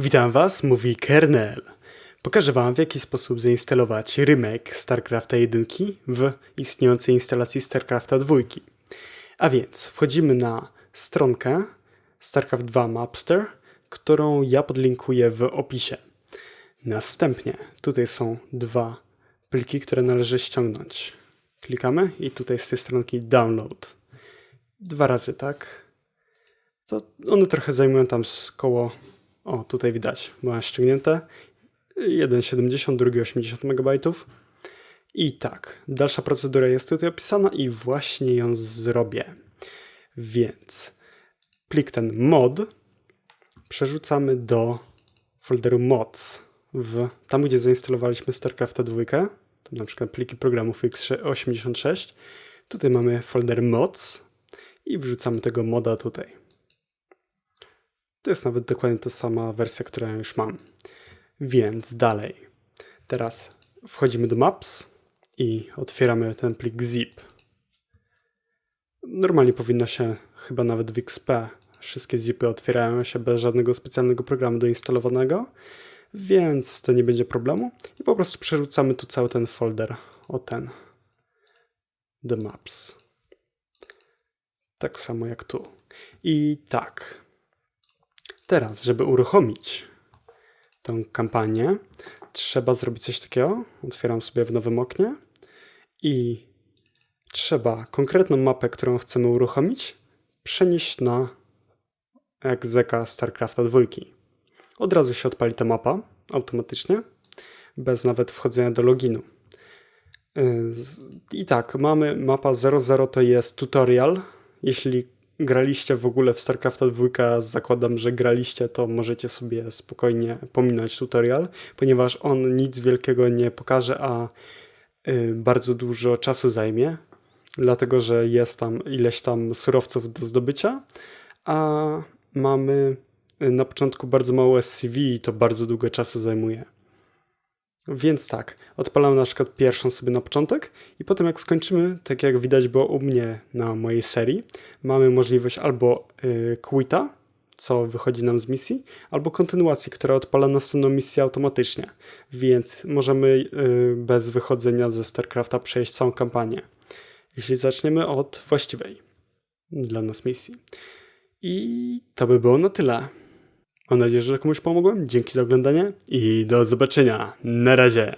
Witam Was, mówi Kernel. Pokażę Wam, w jaki sposób zainstalować remake StarCrafta 1 w istniejącej instalacji StarCrafta 2. A więc wchodzimy na stronkę StarCraft 2 Mapster, którą ja podlinkuję w opisie. Następnie tutaj są dwa pliki, które należy ściągnąć. Klikamy i tutaj z tej stronki download. Dwa razy, tak? to one trochę zajmują tam z koło, o tutaj widać, ma ściągnięte, jeden 70, drugi 80 MB. I tak, dalsza procedura jest tutaj opisana i właśnie ją zrobię. Więc plik ten mod przerzucamy do folderu mods, w, tam gdzie zainstalowaliśmy StarCrafta 2, tam na przykład pliki programów x86, tutaj mamy folder mods i wrzucamy tego moda tutaj. To jest nawet dokładnie ta sama wersja, którą już mam. Więc dalej. Teraz wchodzimy do Maps i otwieramy ten plik zip. Normalnie powinno się, chyba nawet w XP, wszystkie zipy otwierają się bez żadnego specjalnego programu doinstalowanego, więc to nie będzie problemu. I po prostu przerzucamy tu cały ten folder, o ten, do Maps. Tak samo jak tu. I tak, Teraz, żeby uruchomić tą kampanię, trzeba zrobić coś takiego. Otwieram sobie w nowym oknie i trzeba konkretną mapę, którą chcemy uruchomić, przenieść na egzeka StarCrafta 2. Od razu się odpali ta mapa automatycznie, bez nawet wchodzenia do loginu. I tak, mamy mapa 00 to jest tutorial. Jeśli graliście w ogóle w StarCrafta 2, zakładam, że graliście, to możecie sobie spokojnie pominąć tutorial, ponieważ on nic wielkiego nie pokaże, a y, bardzo dużo czasu zajmie, dlatego że jest tam ileś tam surowców do zdobycia, a mamy y, na początku bardzo mało SCV i to bardzo długo czasu zajmuje. Więc tak, odpalamy na przykład pierwszą sobie na początek i potem jak skończymy, tak jak widać było u mnie na mojej serii, mamy możliwość albo y, quita, co wychodzi nam z misji, albo kontynuacji, która odpala następną misję automatycznie. Więc możemy y, bez wychodzenia ze StarCrafta przejść całą kampanię. Jeśli zaczniemy od właściwej dla nas misji. I to by było na tyle. Mam nadzieję, że komuś pomogłem. Dzięki za oglądanie i do zobaczenia. Na razie.